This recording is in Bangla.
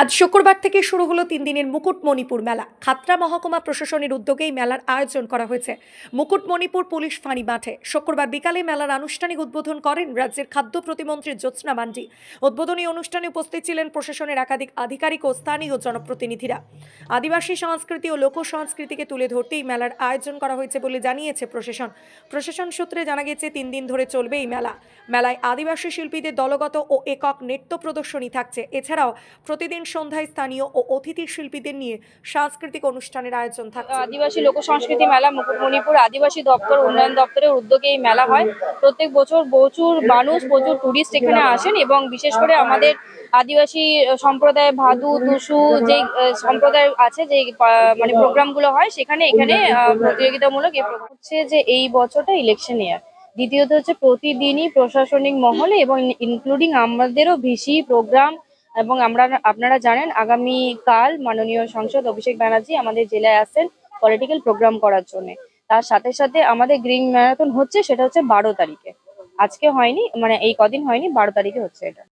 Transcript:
আজ শুক্রবার থেকে শুরু হলো তিন দিনের মুকুটমণিপুর মেলা। খাতড়া মহকুমা প্রশাসনের উদ্যোগেই মেলার আয়োজন করা হয়েছে। মুকুটমণিপুর পুলিশ ফাঁড়ি মাঠে শুক্রবার বিকালে মেলার আনুষ্ঠানিক উদ্বোধন করেন রাজ্যের খাদ্য প্রতিমন্ত্রী জ্যোৎস্না মান্ডি। উদ্বোধনী অনুষ্ঠানে উপস্থিত ছিলেন প্রশাসনের একাধিক আধিকারিক ও স্থানীয় জনপ্রতিনিধিরা। আদিবাসী সংস্কৃতি ও লোক সংস্কৃতিকে তুলে ধরতেই মেলার আয়োজন করা হয়েছে বলে জানিয়েছে প্রশাসন। প্রশাসন সূত্রে জানা গেছে, তিন দিন ধরে চলবে এই মেলা। মেলায় আদিবাসী শিল্পীদের দলগত ও একক নৃত্য প্রদর্শনী থাকছে। এছাড়াও প্রতিদিন সন্ধ্যায় স্থানীয় ও অতিথি শিল্পীদের নিয়ে সাংস্কৃতিক অনুষ্ঠানের আয়োজন থাকছে। আদিবাসী লোক সংস্কৃতি মেলা মুকুটমণিপুর আদিবাসী দপ্তর, উন্নয়ন দপ্তরের উদ্যোগে এই মেলা হয়। প্রত্যেক বছর প্রচুর মানুষ, প্রচুর টুরিস্ট এখানে আসেন এবং বিশেষ করে আমাদের আদিবাসী সম্প্রদায় ভাদু টুসু যে সম্প্রদায় আছে যে মানে প্রোগ্রামগুলো হয়, সেখানে এখানে প্রতিযোগিতামূলক এই হচ্ছে যে এই বছরটা ইলেকশন ইয়ার দ্বিতীয়ত হচ্ছে প্রতিদিনই প্রশাসনিক মহলে এবং ইনক্লুডিং আমাদেরও ভিসি, প্রোগ্রাম এবং আমরা, আপনারা জানেন আগামী কাল মাননীয় সংসদ অভিষেক ব্যানার্জি আমাদের জেলায় আসছেন পলিটিক্যাল প্রোগ্রাম করার জন্য। তার সাথে সাথে আমাদের গ্রিন ম্যারাথন হচ্ছে, সেটা হচ্ছে বারো তারিখে। আজকে হয়নি মানে এই কদিন হয়নি, বারো তারিখে হচ্ছে এটা।